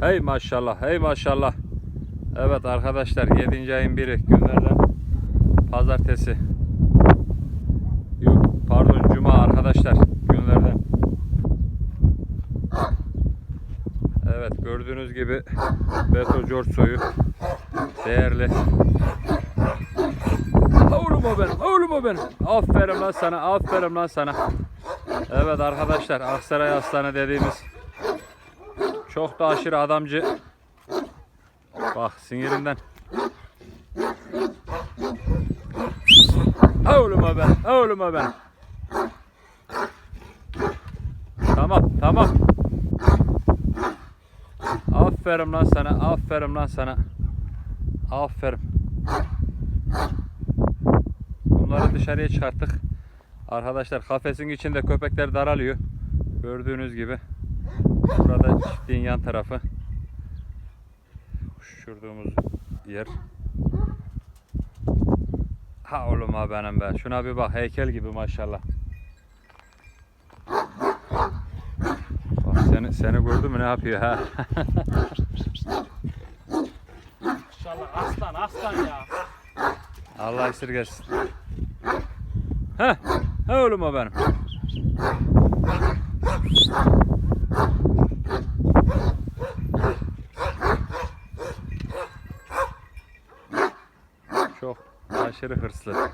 Hey maşallah, hey maşallah. Evet arkadaşlar 7. ayın biri günlerden pazartesi. Yok pardon cuma arkadaşlar günlerden. Evet gördüğünüz gibi Beto George soyu değerli. Oğlum o benim, oğlum o benim. Aferin lan sana, aferin lan sana. Evet arkadaşlar Aksaray Aslanı dediğimiz çok da aşırı adamcı. Bak sinirinden. Oğluma ben, oğluma ben. Tamam, tamam. Aferin lan sana, aferin lan sana. Aferin. Bunları dışarıya çıkarttık. Arkadaşlar kafesin içinde köpekler daralıyor. Gördüğünüz gibi. Burada çiftliğin yan tarafı. Uçurduğumuz yer. Ha oğlum ha benim be. Şuna bir bak heykel gibi maşallah. Bak seni, seni gördü mü ne yapıyor ha? İnşallah aslan aslan ya. Allah esirgesin. Heh, he oğlum o benim. Çok aşırı hırslı.